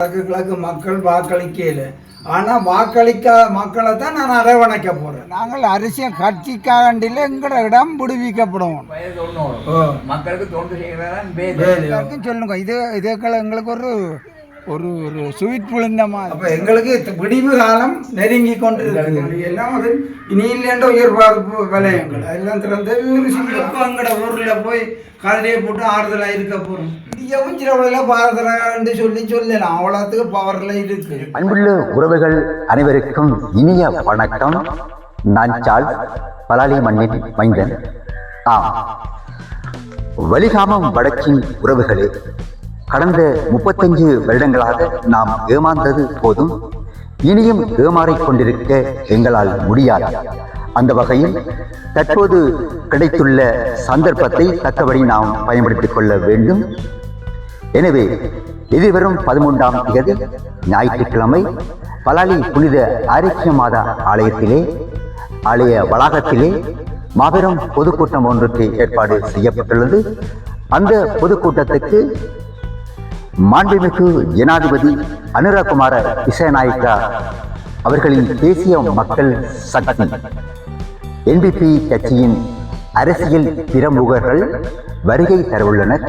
கிழக்கு கிழக்கு மக்கள் வாக்களிக்கல. ஆனா வாக்களிக்காத மக்களை தான் நான் அரவணைக்க போறேன். நாங்கள் அரசியல் கட்சிக்காண்டில எங்கட இடம் விடுவிக்கப்படும். மக்களுக்கு சொல்லுங்க. இது இதுக்கள் எங்களுக்கு ஒரு ஒரு ஒரு ஸ்வீட் விழுந்த மாதிரி. அப்போ எங்களுக்கு விடிவு காலம் நெருங்கி கொண்டு எல்லாம் அது இனி இல்லைன்ற உயர்பார்ப்பு விலையங்கள் அதெல்லாம் திறந்து எங்கட ஊரில் போய் கதையை போட்டு ஆறுதலாக இருக்க போகிறோம் அன்புள்ள உறவுகள் அனைவருக்கும் இனிய வணக்கம். நான் சால் பலாலி மண்ணின் மைந்தன். ஆம். வலிகாமம் வடக்கின் உறவுகளே கடந்த முப்பத்தஞ்சு வருடங்களாக நாம் ஏமாந்தது போதும். இனியும் ஏமாறிக் கொண்டிருக்க எங்களால் முடியாது. அந்த வகையில் தற்போது கிடைத்துள்ள சந்தர்ப்பத்தை தக்கபடி நாம் பயன்படுத்திக் கொள்ள வேண்டும். எனவே எதிர்வரும் பதிமூன்றாம் தேதி ஞாயிற்றுக்கிழமை பலாலி புனித ஆரோக்கிய மாதா ஆலயத்திலே ஆலய வளாகத்திலே மாபெரும் பொதுக்கூட்டம் ஒன்றுக்கு ஏற்பாடு செய்யப்பட்டுள்ளது. அந்த பொதுக்கூட்டத்துக்கு மாண்புமிகு ஜனாதிபதி அனுரகுமார விசயநாயக்கா அவர்களின் தேசிய மக்கள் சக்தி. என்பிபி கட்சியின் அரசியல் பிரமுகர்கள் வருகை தரவுள்ளனர்.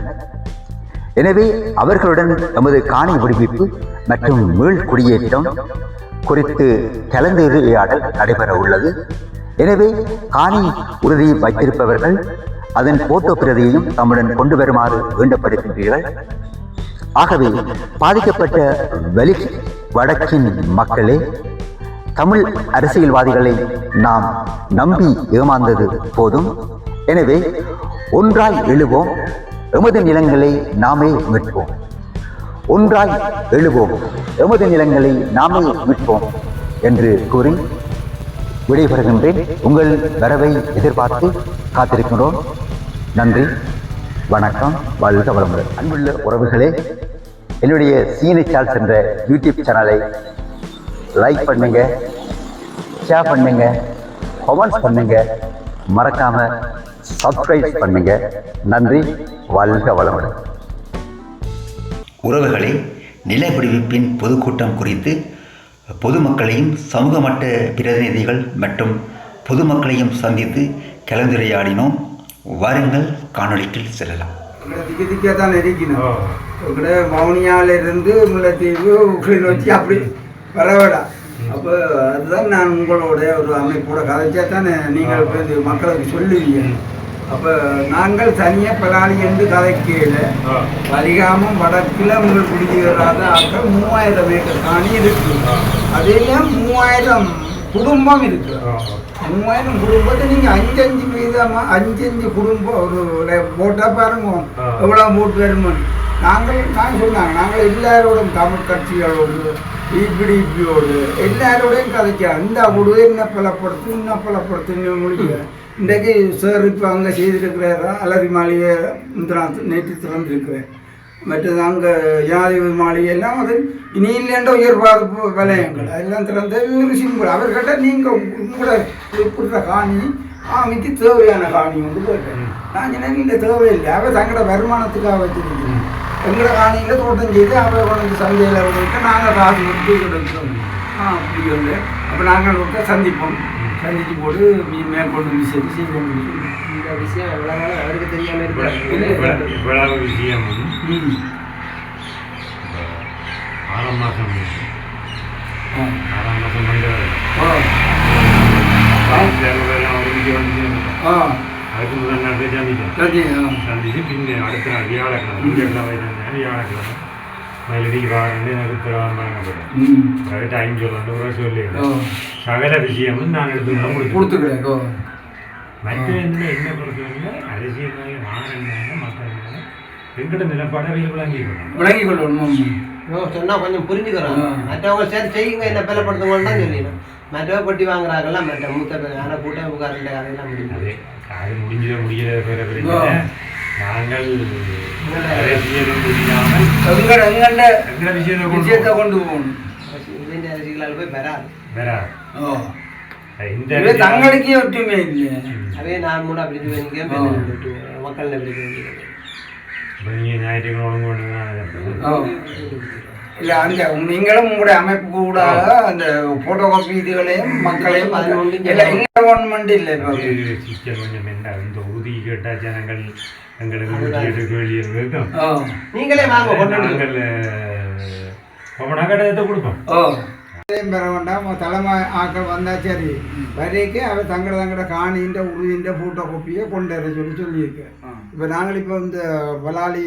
எனவே அவர்களுடன் நமது காணி விடுவிப்பு மற்றும் மீள் குடியேற்றம் குறித்து கலந்துரையாடல் நடைபெற உள்ளது எனவே காணி உறுதி வைத்திருப்பவர்கள் அதன் போட்டோ பிரதியையும் தம்முடன் கொண்டு வருமாறு வேண்டப்படுகின்றீர்கள். ஆகவே பாதிக்கப்பட்ட வெளி வடக்கின் மக்களே தமிழ் அரசியல்வாதிகளை நாம் நம்பி ஏமாந்தது போதும். எனவே ஒன்றாய் எழுவோம் எமது நிலங்களை நாமே மீட்போம். ஒன்றாய் எழுவோம் எமது நிலங்களை நாமே மீட்போம் என்று கூறி விடைபெறுகின்றேன். உங்கள் வரவை எதிர்பார்த்து காத்திருக்கிறோம். நன்றி வணக்கம் வாழ்க வளமுடன். அன்புள்ள உறவுகளே என்னுடைய சீனை சால்ஸ் என்ற யூடியூப் சேனலை லைக் பண்ணுங்க ஷேர் பண்ணுங்க கமெண்ட்ஸ் பண்ணுங்க. மறக்காம சப்ஸ்கிரைப் பண்ணுங்க. நன்றி வாழ்க வளமுடன். உறவுகளே நில விடுவிப்பின் பொதுக்கூட்டம் குறித்து பொதுமக்களையும் சமூக மட்ட பிரதிநிதிகள் மற்றும் பொதுமக்களையும் சந்தித்து கலந்துரையாடினோம். வாருங்கள் காணொளிக்கு செல்லலாம். கூட வவுனியாவிலிருந்து முல்லைத்தீவு வச்சு அப்படி வரவேடா அப்போ அதுதான் நான் உங்களோட ஒரு அமைப்போட கதைச்சா தான் நீங்கள் வந்து மக்களுக்கு சொல்லுவீங்க. அப்போ நாங்கள் தனியாக பலாளி என்று கதைக்கையில் பரிகாமம் வடக்கில் உங்கள் குடிக்கிறாத ஆக்க மூவாயிரம் ஏக்கர் காணி இருக்கு. அதெல்லாம் மூவாயிரம் குடும்பம் இருக்கு. மூவாயிரம் குடும்பத்தை நீங்கள் அஞ்சஞ்சு அஞ்சு வீதமாக அஞ்சஞ்சு குடும்பம் ஒரு போட்டால் பாருங்க. எவ்வளோ போட்டு வருமானு. நாங்கள் நான் சொன்னாங்க நாங்கள் எல்லாரோடும் தமிழ் கட்சிகளோடு இபிடிபியோடு எல்லாரோடையும் கதைக்கா இந்த கூட என்ன பலப்படுத்து இன்னும் பலப்படுத்துன்னு முடியல இன்றைக்கு சார் இப்போ அங்கே செய்திருக்கிறாரா அலரி மாளிகை முந்தினா நேற்று திறந்திருக்கிறேன் மற்றது அங்கே ஜனாதிபதி மாளிகை எல்லாம் அது இனி இல்லைன்ற உயர்பார்ப்பு விலையங்கள். அதெல்லாம் திறந்த ஒரு சிம்பிள். அவர்கிட்ட நீங்கள் உங்களோட குறிப்பிட்ட காணி அவனுக்கு தேவையான காணி வந்து கேட்டேன். நான் சொன்னேன் இந்த தேவையில்லை. அவர் தங்களோட வருமானத்துக்காக வச்சுருக்கேன் எங்களோட காணியில் தோட்டம் செய்து அவ கொண்டு சந்தையில் விட்டு நாங்கள் காசு கொடுத்து கொடுக்குறோம் ஆ அப்படி வந்து அப்போ நாங்கள் விட்டு சந்திப்போம் சந்திச்சு போட்டு மீ- மேற்கொண்டு விஷயத்தை செய்வோம் இந்த விஷயம் எவ்வளவு நாள் அவருக்கு தெரியாம இருக்கு இவ்வளவு விஷயம் ஆறாம் மாதம் ஆ ஆறாம் மாதம் வந்து ஆ அதுக்கு முதல் நாள் போய் ஆ சந்திச்சு பின்ன அடுத்த நாள் வியாழக்கிழமை வியாழக்கிழமை வியாழக்கிழமை. மயிலடிக்கு வாரண்டு எனக்கு வழங்கப்படும். ம். அது டைம் சொல்லணும் ஒரு சொல்லி ஓ. சகல விஷயமும் நான் எடுத்து முடிச்சு கொடுத்துக்கிறேன் மற்ற என்ன என்ன பொறுத்தவரை அரசியல் நான் என்ன என்ன எங்கிட்ட நிலப்பாடை விளங்கிக்கணும் விளங்கி கொள்ளணும் ஓ, சொன்னா கொஞ்சம் புரிஞ்சுக்கிறோம். மற்றவங்க சரி செய்யுங்க என்ன பலப்படுத்துங்கன்னு தான் சொல்லிடணும் மற்றவங்க கொட்டி வாங்குறாங்கல்ல மற்ற மூத்த பேர் ஆனா கூட்டம் உட்கார்ந்த கதையெல்லாம் முடியும் அது அது பிற பிரச்சனை. நாங்கள் விஷயத்தை கொண்டு போகணும் போய் பெறாது. இது தங்களுக்கே ஒற்றுமை இல்லை. அவே நான் பிரிஞ்சு வேண்டிய மக்கள் நீங்கள் ஞாயிற்றுக்கிழமை இல்ல அந்த நீங்களும் உங்களுடைய அமைப்பு கூட அந்த போட்டோ காப்பி இதுகளையும் மக்களையும் கவர்மெண்ட் இல்ல சிக்கல் கொஞ்சம் என்ன இந்த உறுதி கேட்டா ஜனங்கள் எங்களுக்கு நீங்களே வாங்க. நாங்கள் ரொம்ப கட்டத்தை கொடுப்போம் ஓ பெற வேண்டாம் தலைமை ஆக்கள் வந்தா சரி. வரைக்கும் அவர் தங்கட தங்கட காணின்ற உறுதின்ற ஃபோட்டோ காப்பியை கொண்டு வர சொல்லி சொல்லியிருக்கேன் இப்போ நாங்கள் இப்போ இந்த பலாலி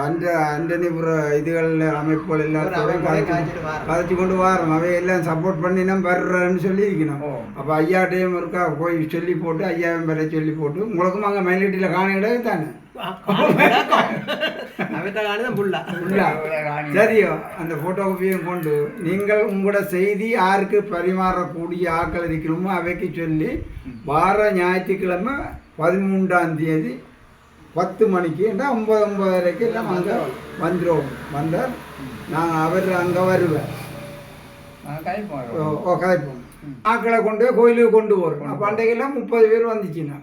அந்த அந்தனிபுர இதுகள் அமைப்புகள் எல்லாத்தையும் அமைப்புகளை கதைச்சு கொண்டு வரோம் அவை எல்லாம் சப்போர்ட் பண்ணி நம்ம வர்றேன்னு சொல்லி இருக்கணும் அப்போ ஐயாட்டையும் இருக்கா போய் சொல்லி போட்டு ஐயாவும் பெற சொல்லி போட்டு உங்களுக்கும் அங்கே மயிலட்டியில் காணி கிடையாது தானே? சரியோ அந்த போட்டோகிராஃபியும் கொண்டு நீங்கள் உங்களோட செய்தி யாருக்கு பரிமாறக்கூடிய ஆட்கள் இருக்கிறோமோ அவைக்கு சொல்லி வார ஞாயிற்றுக்கிழமை பதிமூன்றாம் தேதி பத்து மணிக்கு இல்லை ஒன்பது ஒன்பதரைக்கு எல்லாம் அங்கே வந்துடும் வந்தால் நான் அவர் அங்கே வருவேன். ஓ, கதைப்போம் ஆக்களை கொண்டு போய் கோயிலுக்கு கொண்டு போகிறோம் அப்போ அன்றைக்கெல்லாம் முப்பது பேர் வந்துச்சுன்னா.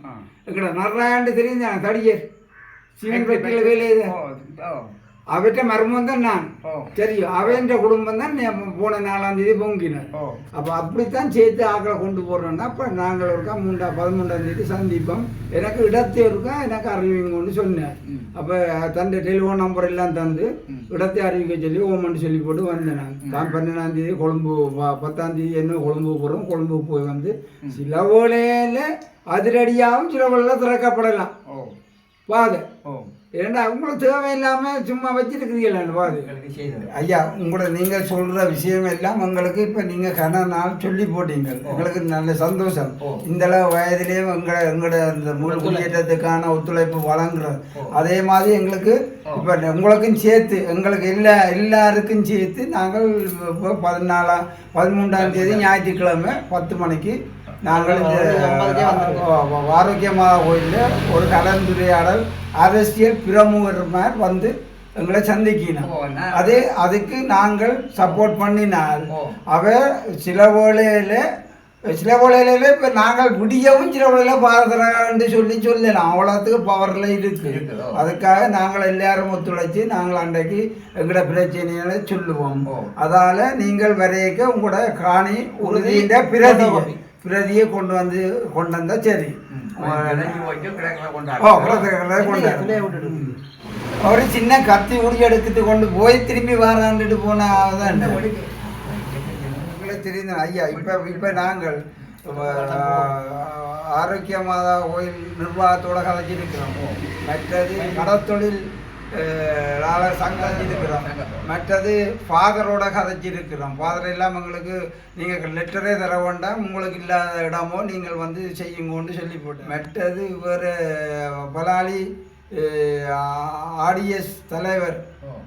எங்கட நர்ராண்டு தெரியும் தானே தடியர் சிவன் பெட்டியில் கையில் அவற்றை மர்மம் தான் நான் சரியோ அவன் குடும்பம் தான் போன நாலாம் தேதி பொங்கினார் அப்போ அப்படித்தான் சேர்த்து ஆக்களை கொண்டு போடுறோன்னா அப்போ நாங்கள் இருக்கா மூண்டா பதிமூன்றாம் தேதி சந்திப்போம் எனக்கு இடத்தை இருக்கா எனக்கு அறிவிங்கன்னு சொன்னார் அப்போ தன் டெலிஃபோன் நம்பர் எல்லாம் தந்து இடத்தை அறிவிக்க சொல்லி ஓமன்னு சொல்லி போட்டு வந்தேன் நான் தான் பன்னெண்டாம் தேதி கொழும்பு பத்தாம் தேதி என்ன கொழும்பு போகிறோம் கொழும்பு போய் வந்து சில வேளையில் அதிரடியாகவும் சில வேளையில் திறக்கப்படலாம் பாதை ஏன்னா உங்களுக்கு தேவையில்லாமல் சும்மா வச்சிருக்கிறீங்களா பாது ஐயா உங்களோட நீங்கள் சொல்கிற விஷயம் எல்லாம் எங்களுக்கு இப்போ நீங்கள் கன நாள் சொல்லி போட்டீங்க எங்களுக்கு நல்ல சந்தோஷம். இந்த அளவு வயதிலேயே எங்களை எங்களோட இந்த முழு குடியேற்றத்துக்கான ஒத்துழைப்பு வழங்குறது அதே மாதிரி எங்களுக்கு இப்போ உங்களுக்கும் சேர்த்து எங்களுக்கு எல்லா எல்லாருக்கும் சேர்த்து நாங்கள் இப்போ பதினாலாம் பதிமூன்றாம் தேதி ஞாயிற்றுக்கிழமை பத்து மணிக்கு நாங்கள். இந்த ஆரோக்கியமாக கோயிலில் ஒரு கலந்துரையாடல் அரசியல் பிரமுகர் மாதிரி வந்து எங்களை சந்திக்கணும் அது அதுக்கு நாங்கள் சப்போர்ட் பண்ணினால். அவ சில வேளையில சில வேளையில இப்போ நாங்கள் விடியவும் சில வேளையில பாரதரான்னு சொல்லி சொல்லலாம் அவ்வளோத்துக்கு பவரில் இருக்கு. அதுக்காக நாங்கள் எல்லாரும் ஒத்துழைச்சு நாங்கள் அன்றைக்கு எங்களோட பிரச்சனைகளை சொல்லுவோம். அதால நீங்கள் வரையக்க உங்களோட காணி உறுதியின் பிரதி பிரதியை கொண்டு வந்து கொண்டு வந்தா சரி. ஒரு சின்ன கத்தி உடி எடுத்துட்டு கொண்டு போய் திரும்பி வராண்டுட்டு போனாதான் உங்களுக்கு தெரியுது. ஐயா இப்ப இப்ப நாங்கள் அஹ், ஆரோக்கிய மாதா கோயில் நிர்வாகத்தோட கலைச்சிருக்கிறோம் மற்றது கடத்தொழில் சங்கம் இருக்கிறோம் மற்றது ஃபாதரோட கதைச்சிருக்கிறோம். ஃபாதர் எல்லாம் எங்களுக்கு நீங்கள் லெட்டரே தர வேண்டாம் உங்களுக்கு இல்லாத இடமோ நீங்கள் வந்து செய்யுங்கன்னு சொல்லி போட்டு மற்றது வேறு பலாலி ஆடிஎஸ் தலைவர்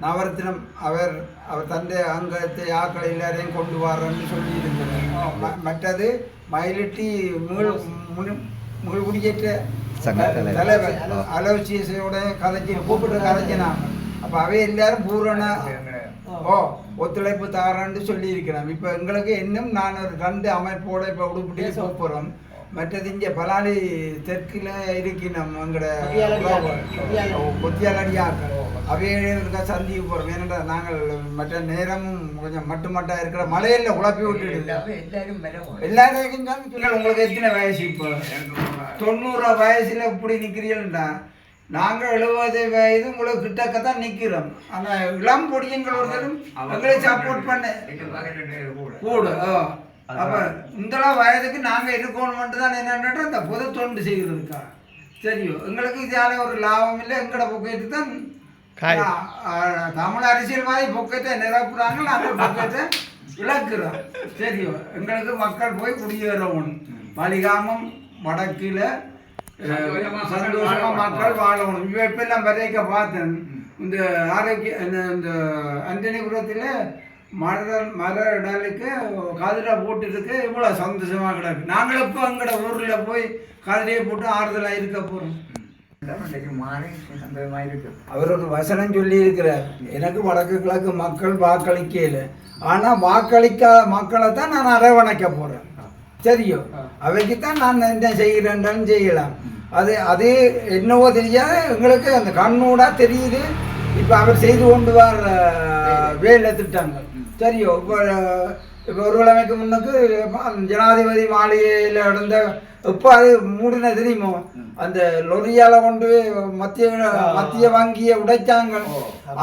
நவரத்னம் அவர் அவர் தந்தை அங்கத்தை ஆக்கள் எல்லாரையும் கொண்டு வரேன்னு சொல்லி இருக்கிறார் மற்றது மயிலிட்டி முழு முழு குடியேற்ற தலைவர் அலோசியஸோட கதைச்சி கூப்பிட்டு கதைச்சினா அப்போ அவை எல்லாரும் பூரண ஓ ஒத்துழைப்பு தாரன்னு சொல்லி இருக்கிறோம் இப்போ எங்களுக்கு இன்னும் நான் ஒரு ரெண்டு அமைப்போட இப்போ உடுப்பிட்டே போகிறோம் மற்றது இங்கே பலாலி தெற்கில் இருக்கணும் எங்களோட கொத்தியாலடி. கொத்தியாலடியாக்கள் அவையோட சந்திக்க போகிறோம் ஏனென்றா நாங்கள் மற்ற நேரமும் கொஞ்சம் மட்டு மட்டா இருக்கிற மலையில் குழப்பி விலகும். எல்லாருக்கும் உங்களுக்கு எத்தனை வயசு இப்போ? தொண்ணூறு வயசுல இப்படி நிக்கிறீங்கடா நாங்க எழுபது வயது உங்களுக்கு கிட்டக்க தான் நிக்கிறோம். ஆனா இளம் பொடியங்கள் ஒருத்தரும் எங்களை சப்போர்ட் பண்ண கூட. அப்ப இந்த வயதுக்கு நாங்க இருக்கணும் தான் என்னன்னா இந்த பொது தொண்டு செய்கிறதுக்கா சரியோ? எங்களுக்கு இதால ஒரு லாபம் இல்லை. எங்கட பொக்கெட்டு தான் தமிழ் அரசியல்வாதி பொக்கெட்டை நிரப்புறாங்க நாங்கள் பொக்கெட்டை இழக்கிறோம் சரியோ? எங்களுக்கு மக்கள் போய் குடியேறணும் மலிகாமம் வடக்கில் சந்தோஷமா மக்கள் வாழணும். இப்போ எப்பெல்லாம் வரைக்க பார்த்தேன். இந்த ஆரோக்கிய இந்த- இந்த அந்தனிபுரத்தில் மர இடலுக்கு கதிரை போட்டுருக்கு இவ்வளோ சந்தோஷமா கிடக்கு. நாங்கள் இப்போ எங்கட ஊரில் போய் கதிரையை போட்டு ஆறுதலாக இருக்க போகிறோம் அவர் ஒரு வசனம் சொல்லி இருக்கிறார் எனக்கு வடக்கு கிழக்கு மக்கள் வாக்களிக்கல. ஆனா வாக்களிக்காத மக்களை தான் நான் அரவணைக்க போறேன். சரியோ? அவைக்கு தான் நான் என்ன செய்கிறேன்றாலும் செய்யலாம். அது அது என்னவோ தெரியாது. எங்களுக்கு அந்த கண்ணூடா தெரியுது. இப்போ அவர் செய்து கொண்டு வர வேலை திட்டங்கள். சரியோ இப்போ இப்போ ஒரு கிழமைக்கு முன்னுக்கு ஜனாதிபதி மாளிகையில் நடந்த இப்போ அது மூடின தெரியுமோ? அந்த லொரியால கொண்டு மத்திய மத்திய வங்கியை உடைச்சாங்க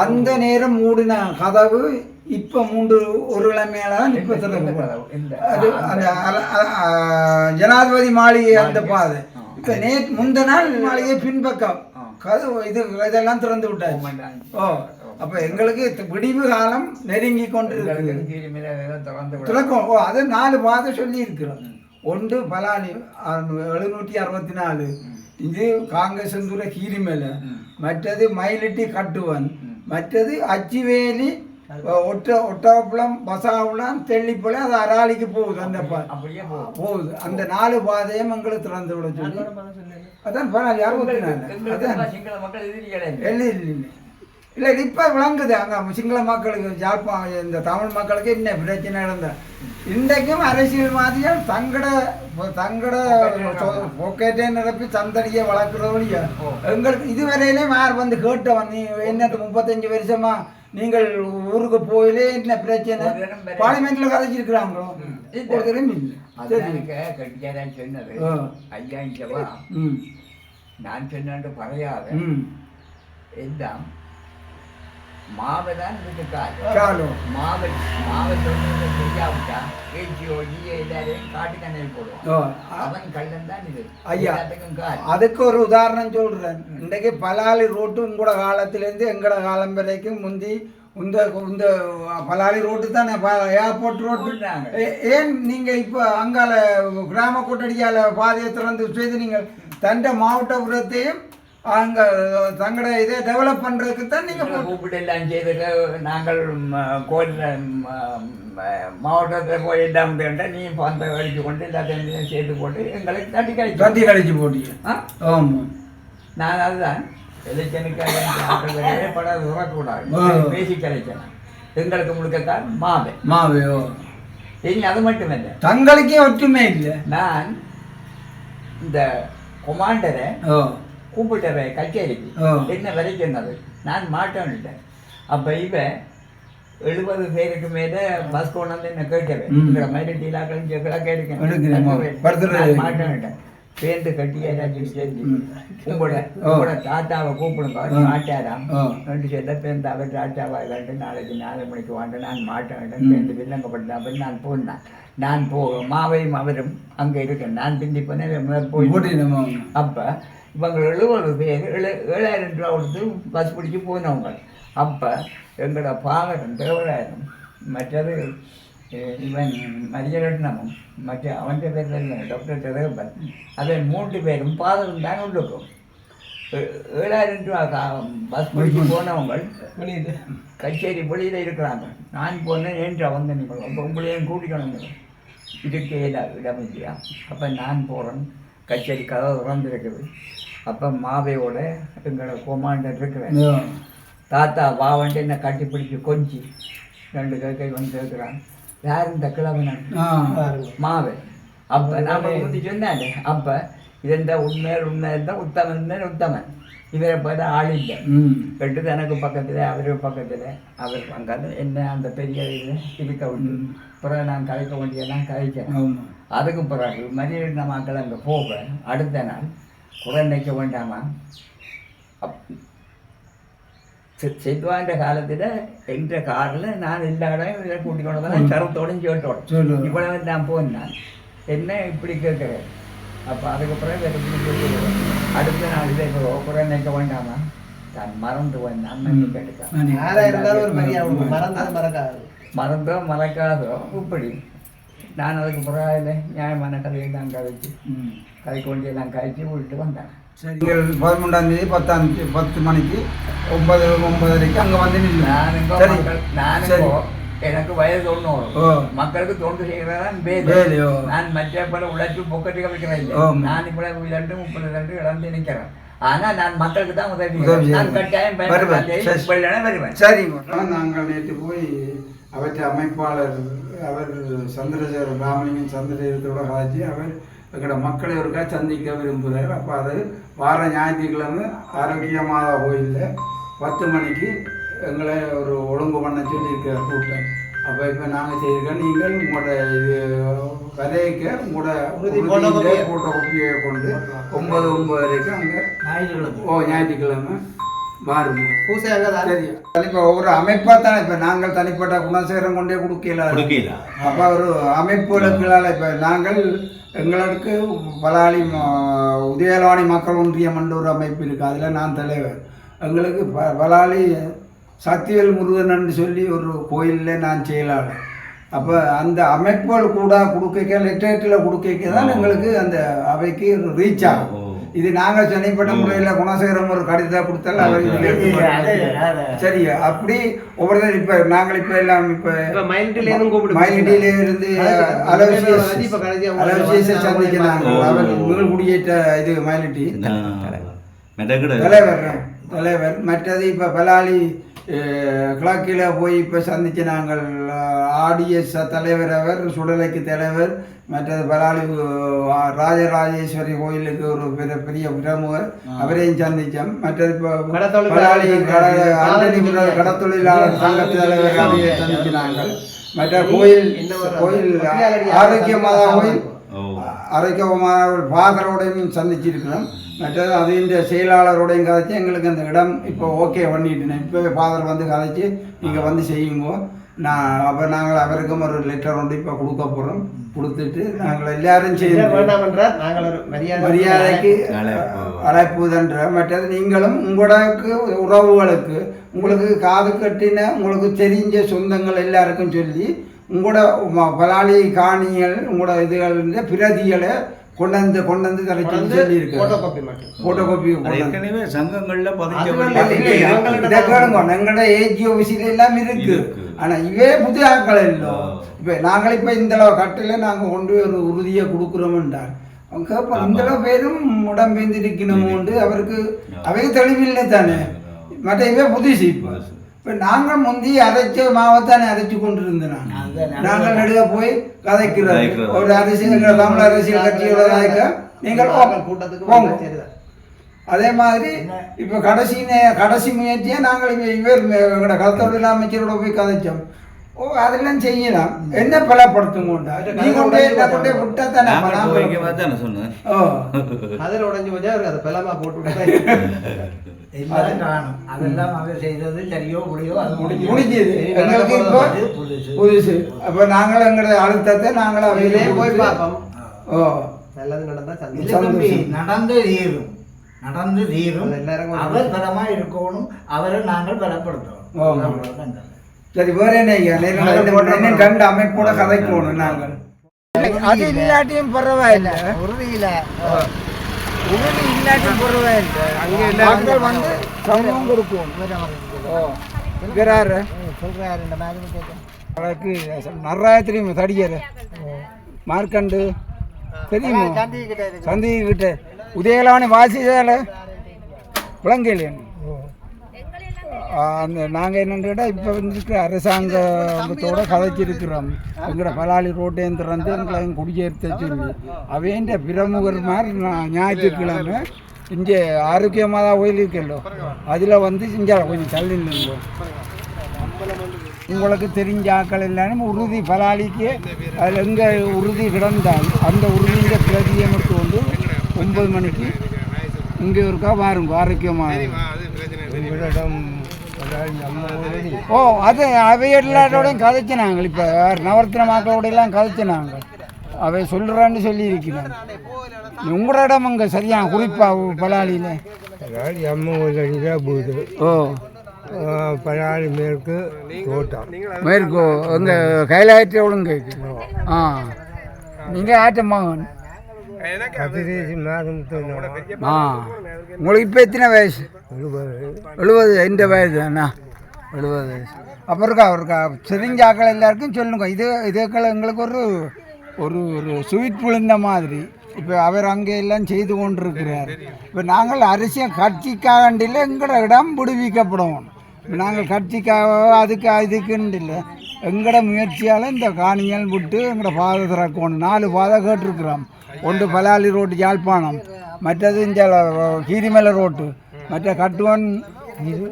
அந்த நேரம் மூடின கதவு இப்போ மூன்று ஒரு கிழமையால இப்போ அது அந்த ஜனாதிபதி மாளிகை அந்த பாதை. இப்போ நே முந்த நாள் மாளிகை பின்பக்கம். கதவு இது இதெல்லாம் திறந்து விட்டாச்சு. ஓ. அப்போ எங்களுக்கு விடிவு காலம் நெருங்கி கொண்டு திறக்கும். ஓ அது நாலு பாதை சொல்லி இருக்கிறோம் ஒன்று பலானி எழுநூற்றி அறுபத்தி நாலு இது காங்கேசந்துர கீரிமலை. மற்றது மயிலிட்டி கட்டுவன். மற்றது அச்சிவேலி ஒட்ட ஒட்டகுளம் பசாகுளம் தெள்ளிப்பழம் அது அராலிக்கு போகுது அந்த போகுது. அந்த நாலு பாதையும் எங்களுக்கு திறந்து விட சொல்லி. அதான் பரவாயில்ல அறுபத்தி நாலு அதான். இல்லை. இல்லை இல்லை இப்போ விளங்குது. அங்கே சிங்கள மக்களுக்கு ஜாழ்ப்பா இந்த தமிழ் மக்களுக்கு என்ன பிரச்சனை இருந்தா இன்றைக்கும் அரசியல்வாதிகள் தங்கட தங்கட பொக்கேட்டே நிரப்பி சந்தடியை வளர்க்குறவழியா எங்களுக்கு இதுவரையிலே யார் வந்து கேட்டவன் நீ என்னது முப்பத்தஞ்சு வருஷமா நீங்கள் ஊருக்கு போயிலே என்ன பிரச்சனை? பார்லிமெண்ட்ல கதைச்சிருக்கிறாங்களோ? ஒரு தரம் இல்லை. சொன்னது. ஐயா நான் சொன்னாண்டு பறையாத எல்லாம் மாவை தான் காலம் மாவை மாவை சொன்னது தெரியாவிட்டா ஏச்சி ஓடி எல்லாரையும் காட்டு கண்ணில் போடுவான் ஓ அவன் கள்ளன் தான் இது. ஐயா. அதுக்கு ஒரு உதாரணம் சொல்றேன். இன்றைக்கு பலாலி ரோட்டு உங்களோட காலத்திலேருந்து எங்களோட காலம் வரைக்கும் முந்தி இந்த இந்த பலாலி ரோட்டு தானே ஏர்போர்ட் ரோட்டு? ஏன் நீங்க இப்போ அங்கால கிராம கூட்டடியால பாதையை திறந்து செய்து நீங்கள் தண்ட மாவட்டபுரத்தையும் அங்க தங்களோட இதை டெவலப் பண்றதுக்கு தான் நீங்க எங்களை போ- கூப்பிட்டு எல்லாம் செய்துட்டு நாங்கள் கோயில் மாவட்டத்தில் போய் எல்லாம் கேட்டால் நீ பந்த அடிச்சு கொண்டு எல்லாத்தையும் சேர்த்து போட்டு எங்களுக்கு தட்டி கழிச்சு தட்டி கழிச்சு போட்டீங்க ஆ? ஆமா. நான் அதுதான். எலெக்ஷனுக்கு படம் உறக்கூடாது. பேசி கலைக்கணும் எங்களுக்கு முழுக்கத்தான் மாவே மாவையோ இனி அது மட்டுமல்ல. தங்களுக்கே ஒற்றுமை இல்லை. நான் இந்த கொமாண்டரை ஓ கூப்பிட்டுற கச்சேரிக்கு. என்ன விலை சொன்னது நான் மாட்டேன்னுட்டேன் அப்போ இவன் எழுபது பேருக்கு மேல பஸ் கொண்டு வந்து என்ன கேட்கறேன் ம். இந்த மாதிரி டீலாக்கள். படுத்துறது. மாட்டேன்னுட்டேன் சேர்ந்து கட்டி ஏதாச்சும் சேர்ந்து. உங்களோட. உங்களோட தாத்தாவை கூப்பிடுங்க. மாட்டாராம். ரெண்டு சேர்ந்த பேருந்து அவர் தாத்தாவை கண்டு நாளைக்கு நாலு மணிக்கு வாங்க நான் மாட்டேன் ம். பேருந்து வில்லங்கப்பட்ட அப்படி நான் போனேன் நான் போ மாவையும் அவரும் அங்கே இருக்கேன் நான் பிந்தி போனேன் போய் அப்போ இவங்க எழுபது பேர் ஏழு ஏழாயிரம் ரூபா கொடுத்து பஸ் பிடிச்சி போனவங்க அப்போ எங்களோட பாகரம் தேவராயனும் மற்றது இவன் மரியரட்னமும் மற்ற அவன் பேர் டாக்டர் தேவன் அவன் மூன்று பேரும் பாதகம் தான் உள்ளுக்கும் ஏழாயிரம் ரூபா பஸ் பிடிச்சி போனவங்க கச்சேரி வெளியில் இருக்கிறாங்க நான் போனேன் ஏன்றா வந்து நீங்கள் அப்போ உங்களையும் கூட்டிக்கணும் இதுக்கு இல்லை இடம் இல்லையா அப்போ நான் போகிறேன் கச்சேரி கதவு திறந்துருக்குது அப்போ மாவையோட எங்களோட கொமாண்டர் இருக்கிறேன் தாத்தா வாவன்ட்டு என்னை கட்டி பிடிச்சி கொஞ்சி ரெண்டு கை வந்து கேட்குறான் யார் இந்த கிழவனன் மாவே. அப்போ நாம முந்தி சொன்னாலே அப்போ இதெந்த உண்மையில் உண்மை இருந்தால் உத்தமன் தான் உத்தமன். இவரை பார்த்தா ஆள் இல்லை. ம். கெட்டது எனக்கு பக்கத்தில் அவரு பக்கத்தில். அவர் அங்கே என்ன அந்த பெரிய இருக்க விட்டு பிறகு நான் கலைக்க வேண்டியெல்லாம் கலைக்கிறேன் அதுக்கு பிறகு மரியாதை மக்கள் அங்கே போக அடுத்த நாள் குறை நிற்க வேண்டாமா? அப் செத்வான்ற காலத்தில் என்ற காரில் நான் எல்லா இடம் இதை கூட்டிக் கொண்டு வந்தேன் சரத்தோடும் சேட்டோட. இவ்வளவு நான் போனேன் என்ன இப்படி கேட்குறேன் அப்போ அதுக்கப்புறம் வேறு அடுத்த நாள் இதை குறை நிற்க வேண்டாமா தான் மறந்து மரியாதை மறந்தது மறக்காது மறந்தோ மறக்காதோ இப்படி நான் அதுக்கு பரவாயில்ல நியாயமான கதையெல்லாம் கதைச்சு ம் கதைக்கு வேண்டியெல்லாம் கழிச்சு விட்டு வந்தேன் சரி பதிமூன்றாம் தேதி பத்தாம் தேதி பத்து மணிக்கு ஒன்பது ஒன்பதரைக்கு அங்கே வந்து சரி சரி எனக்கு வயது தொண்ணூறு. மக்களுக்கு தொண்டு செய்கிறதான் ஓ. நான் மற்ற பல உழைச்சி பொக்கட்டுக்கு வைக்கிறேன் இல்லை ஆமா. நான் இப்போ இரண்டு முப்பது ரெண்டு இழந்து நிற்கிறேன் ஆனா நான் மக்களுக்கு தான் உதவி. நான். கட்டாயம் வருவேன். சரிங்க நாங்கள் நேற்று போய் அவற்றை அமைப்பாளர் அவர் சந்திரசேகர் ராமலிங்கம் சந்திரசேகரத்தோட காட்சி அவர் எங்களோட மக்களை ஒருக்கா சந்திக்க விரும்புகிறார். அப்போ அது வார ஞாயிற்றுக்கிழமை ஆரோக்கியமாக கோயிலில் பத்து மணிக்கு எங்களை ஒரு ஒழுங்கு பண்ண சொல்லியிருக்கிற கூட்டம். அப்போ இப்போ நாங்கள் செய்திருக்கோம் நீங்கள் உங்களோட இது கதைக்கு உங்களோட. போட்டோ காப்பியை கொண்டு ஒன்பது ஒன்பது வரைக்கும் அங்கே ஓ ஞாயிற்றுக்கிழமை அங்கே தான். சரி. இப்போ ஒரு அமைப்பாக தான் இப்போ நாங்கள் தனிப்பட்ட குணசேகரம் கொண்டே கொடுக்கல. கொடுக்கல. அப்போ ஒரு அமைப்புகளுக்களால் இப்போ நாங்கள் எங்களுக்கு பலாளி ம- உதயலாணி மக்கள் ஒன்றியம் என்ற ஒரு அமைப்பு இருக்குது அதில் நான் தலைவர். எங்களுக்கு ப பலாளி சக்திவேல் முருகன் என்று சொல்லி ஒரு கோயிலில் நான் செயலாளர். அப்போ அந்த அமைப்புகள் கூட கொடுக்க லெட்டரேட்டில் கொடுக்க தான் எங்களுக்கு அந்த அவைக்கு ரீச் ஆகும். இது நாங்கள் தனிப்பட்ட முறையில் குணசேகரம் ஒரு கடிதம் கொடுத்தாலும் அவர். சரி அப்படி ஒவ்வொருத்தர் இப்போ நாங்கள் இப்போ எல்லாம் இப்போ மைல்டிலேருந்தும் கூப்பிட்டு அலோசியஸை வந்து சந்திக்கிறாங்க. அவர் மீள் குடியேற்ற இது மயிலிட்டி மெடகட தலைவர் தலைவர். மற்றது இப்போ பலாலி கிழக்கில் போய் இப்போ சந்திச்சு நாங்கள் ஆடிஎஸ் தலைவர் அவர் சுடலைக்கு தலைவர் மற்றது பலாலி ராஜராஜேஸ்வரி கோயிலுக்கு ஒரு பெரிய பெரிய பிரமுகர். அவரையும் சந்தித்தோம் மற்றது இப்போ கடத்தொழிலாளர் பலாலி கட ஆண்டனி காலேஜ் கடத்தொழிலாளர் சங்க தலைவர் அவையை சந்திச்சினாங்கள் மற்ற கோயில் கோயில் ஆரோக்கியமாதா கோயில் ஆரோக்கியமான ஃபாதரோடையும் சந்திச்சிருக்கிறோம். மற்றது அதிൻ്റെ செயலாளரோடையும் கதைச்சு எங்களுக்கு அந்த இடம் இப்போ ஓகே பண்ணிட்டேன் இப்போவே ஃபாதர் வந்து கதைச்சு நீங்கள் வந்து செய்யுங்க. நான் அப்போ நாங்கள் அவருக்கும் ஒரு லெட்டர் ஒன்று இப்போ கொடுக்க போகிறோம் கொடுத்துட்டு நாங்கள் எல்லாரும் செய்ய மரியாதைக்கு அழைப்பு. அழைப்புதன்ற மற்றது நீங்களும் உங்களுக்கு உறவுகளுக்கு உங்களுக்கு காது கட்டின உங்களுக்கு தெரிஞ்ச சொந்தங்கள் எல்லாருக்கும் சொல்லி உங்களோட பலாளி காணிகள் உங்களோட இதுகள் பிரதிகளை கொண்டாந்து கொண்டாந்து தர சொல்லி வந்து சொல்லியிருக்கேன் photocopy மட்டும். ஃபோட்டோ காப்பி ஏற்கனவே சங்கங்கள்ல பதிஞ்ச கேளுங்க எங்களோட ஏஜி ஆஃபீஸில் எல்லாம் இருக்கு. இருக்கு. ஆனா இவே புது ஆட்கள் இல்லை. இப்போ நாங்கள் இப்போ இந்த கட்டில் நாங்கள் கொண்டு போய் ஒரு உறுதியை கொடுக்குறோம்ன்றார் அவங்க கேட்போம் இந்த அளவு பேரும் உடம்பெந்திருக்கணுமோண்டு அவருக்கு அவைக்கு தெளிவில்லை தானே. மற்ற இவே புதுசு இப்போ. இப்போ நாங்கள் முந்தி அரைச்ச மாவத்தானே அரைச்சு கொண்டு இருந்தோம் நாங்கள் நடுக போய் கதைக்கிறோம். ஒரு அரசியல் தமிழ் அரசியல் கட்சியோட கதைக்க நீங்கள் கூட்டத்துக்கு. அதே மாதிரி இப்போ கடைசி கடைசி முயற்சியை நாங்கள் இவர் எங்களோட கருத்தொழில் அமைச்சரோட போய் கதைச்சோம். ஓ அதெல்லாம் செய்யலாம். என்ன பலப்படுத்துங்கோண்டா? நீ கொண்டு என்ன கொண்டு விட்டா தானே தானே சொன்னேன். ஓ. அதில் உடைஞ்சு போச்சா அவருக்கு அதை பெலமா போட்டு எல்லாம் காணும். அதெல்லாம் அவர் செய்தது சரியோ புரியோ அது முடிஞ்சு முடிஞ்சது. எங்களுக்கு இப்போ புதுசு. புதுசு. அப்போ நாங்கள் எங்களோட அழுத்தத்தை நாங்கள் அதிலே அவையிலே போய் பார்ப்போம். ஓ. நல்லது நடந்தா நடந்து தீரும். நடந்து தீரும். அது எல்லாரும் கொஞ்சம் அவர் பலமா இருக்கணும். அவரை நாங்கள் பலப்படுத்தணும். சரி வேற என்ன ரெண்டு அமைப்போட கதைக்கணும் நாங்கள் அது இல்லாட்டியும் பரவாயில்லை. உறுதியில. உறுதி இல்லாட்டியும் பரவாயில்லை. மக்கள் வந்து சமூகம் கொடுக்கும் இருக்கிறாரு சொல்றாரு இந்த மாதிரி அவருக்கு நிறைய தெரியுமா தடியர் மார்க்கண்டு. தெரியுமா? சந்திக்கிட்ட உதயலானி வாசிதால விளங்கலையா அந்த நாங்கள் என்னன்னு கேட்டால் இப்போ வந்துருக்க அரசாங்கத்தோட கதைச்சிருக்கிறோம். எங்களோட பலாளி ரோட்டையும் திறந்து எங்களை குடியேற்ற சொல்லி. அவையன்ற பிரமுகர் மாதிரி நான் ஞாயிற்றுக்கிழமை இங்கே ஆரோக்கியமாக தான் கோயில் இருக்கല്ലോ அதில் வந்து இங்கே கொஞ்சம் தள்ளி நின்றோ உங்களுக்கு தெரிஞ்ச ஆக்கள் எல்லாரும் உறுதி பலாளிக்கு அதில் எங்கே உறுதி கிடந்தால் அந்த உறுதியை பிரதியை எடுத்து கொண்டு ஒன்பது மணிக்கு இங்கே இருக்கா பாருங்க ஆரோக்கியமாக ஓ அது அவை எல்லாரோடையும் கதைச்சினாங்க. இப்போ நவரத்தின மக்களோட எல்லாம் கதைச்சினாங்க. அவை சொல்கிறான்னு சொல்லி இருக்கிறாங்க உங்களோட இடம் அங்கே சரியா? குறிப்பா பலாளியில் ஓ. பழாடி மேற்கு தோட்டம். மேற்கோ அங்கே கைலாயத்தை ஒழுங்கு ஆ. நீங்கள் ஆட்டமாங்க கதிரேசி மாதம் ஆ. உங்களுக்கு இப்போ எத்தனை வயசு? எழுபது. எந்த வயது அண்ணா? எழுபது. வயசு அப்புறம் தெரிஞ்ச ஆக்கள் எல்லாருக்கும் சொல்லுங்க. இது இதுக்கள் எங்களுக்கு ஒரு ஒரு ஒரு ஸ்வீட் விழுந்த மாதிரி. இப்போ அவர் அங்கே எல்லாம் செய்து கொண்டிருக்கிறார். இப்போ நாங்கள் அரசியல் கட்சிக்காகண்டில் எங்களோட இடம் விடுவிக்கப்படும். இப்ப நாங்கள் கட்சிக்காக அதுக்கு இதுக்குன்னு இல்லை எங்களோட முயற்சியால் இந்த காணிகள் விட்டு எங்களோட பாதை திறக்கணும் நாலு பாதை கேட்டிருக்கிறோம். ஒன்று பலாலி ரோட்டு யாழ்ப்பாணம் மற்றது இந்த கீரிமலை ரோட்டு. மற்ற கட்டுவன் இது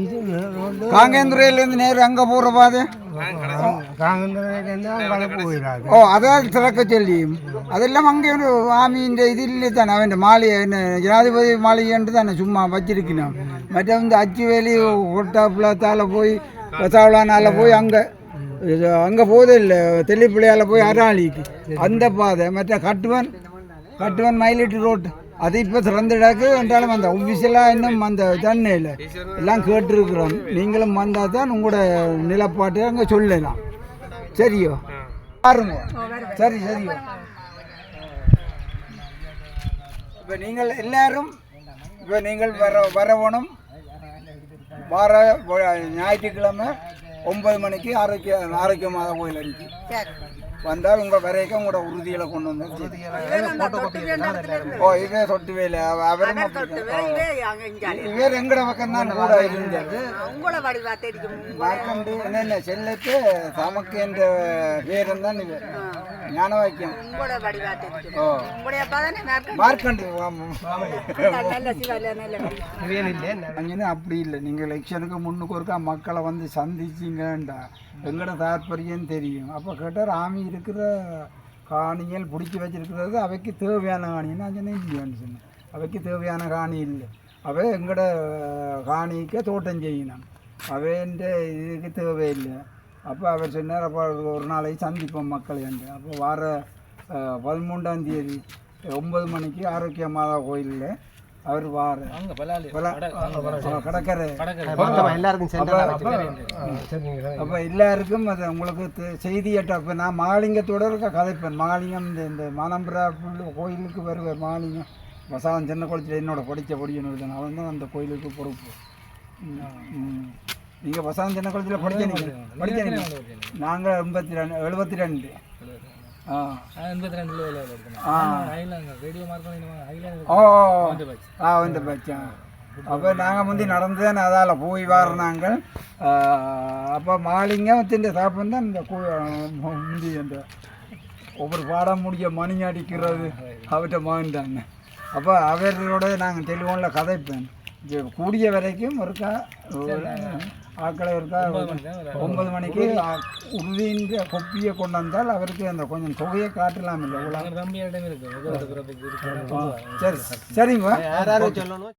இது ரோடு காங்கேந்துறையிலேருந்து நேரு அங்கே போகிற பாதை? ஓ அதான் திறக்க சொல்லி அதெல்லாம் அங்கே ஒரு ஆமியின் இதில் தானே அவன் மாளிகை என்ன ஜனாதிபதி மாளிகைன்ட்டு தானே சும்மா வச்சிருக்கணும். மற்ற வந்து அச்சுவேலி ஒட்டாப்புலத்தால் போய் வசாவளானால போய் அங்கே அங்கே போதே இல்லை தெல்லிப்பிள்ளையால் போய் அராளிக்கு அந்த பாதை மற்ற கட்டுவன் கட்டுவன் மயிலிட்டு ரோட்டு அது இப்போ திறந்துடாக்கு என்றாலும் அந்த ஒஃபிஷியலாக இன்னும் அந்த இல்லை எல்லாம் கேட்டிருக்கிறோம். நீங்களும் வந்தால் தான் உங்களோட நிலப்பாட்டு அங்கே சொல்லலாம். சரியோ? பாருங்க. சரி சரியோ. இப்போ நீங்கள் எல்லாரும் இப்போ நீங்கள் வர வரவணும். வார ஞாயிற்றுக்கிழமை ஒன்பது மணிக்கு ஆரோக்கிய ஆரோக்கியமாக கோயில் அடிக்கு வந்தால் உங்கள் வரைக்கும் உங்களோட உறுதிகளை கொண்டு வந்து ஓ இதே சொட்டு வேலை அவரும். இவர் எங்கட பக்கம் தான் கூட மார்க்கண்டு என்னென்ன செல்லத்து தமக்கு என்ற பேரும் தான் இவர் ஞான வாக்கியம் உங்களோட வடிவா தெரியும் ஓ. உங்களுடைய அப்பா தானே மார்க்கண்டு. அங்கே அப்படி இல்லை. நீங்கள் எலெக்ஷனுக்கு முன்னுக்கு ஒருக்கா மக்களை வந்து சந்திச்சிங்கண்டா எங்களோட தாற்பயம் தெரியும். அப்போ கேட்டால் ஆமி இருக்கிற காணிகள் பிடிச்சி வச்சிருக்கிறது அவைக்கு தேவையான காணின்னு அஞ்சனே இல்லையான்னு சொன்னேன். அவைக்கு தேவையான காணி இல்லை. அவை எங்களோட காணிக்கு தோட்டம் செய்யணும். அவைன்ற இதுக்கு தேவையில்லை. அப்போ அவர் சொன்னார் அப்போ ஒரு நாளைக்கு சந்திப்போம் மக்கள் என்று. அப்போ வார பதிமூன்றாம் தேதி ஒன்பது மணிக்கு ஆரோக்கிய மாதா கோயிலில் அவர் வார. கடற்கரை. அப்ப- அப்போ எல்லாருக்கும் அது உங்களுக்கு செய்தி எட்ட இப்போ நான் மாலிங்கத்தோட இருக்க கதைப்பேன். மாலிங்கம் இந்த இந்த மானம்பரா கோயிலுக்கு வருவார் மாலிங்கம். வசாவன் சின்ன குளத்தில் என்னோட படித்த படிக்கணும் அவன் தான் அந்த கோயிலுக்கு பொறுப்பு. நீங்கள் வசாவன் சின்ன குளத்தில் படிச்சீங்க படிச்சீங்க நாங்கள் எண்பத்தி ரெண்டு எழுபத்தி ரெண்டு. ஆ. ஆ ஓ ஆ வந்து பச்சா அப்போ நாங்கள் முந்தி நடந்து தான் அதால் போய் வரணாங்க அப்போ மாலிங்கத்திൻ്റെ தாப்பம் தான் இந்த முந்தி அந்த ஒவ்வொரு பாடம் முடிய மணி அடிக்கிறது அவர்கிட்ட மகன்தாங்க அப்போ அவரோட நாங்கள் டெலிஃபோனில் கதைப்பேன். கூடிய வரைக்கும் இருக்கா? ஆக்களை இருக்கா? ஒன்பது மணிக்கு உறுதின்ற கொப்பியை கொண்டு வந்தால் அவருக்கு அந்த கொஞ்சம் தொகையை காட்டலாம் இல்லை இவ்வளோ சரி சரிங்க. யாராவது சொல்லணும்?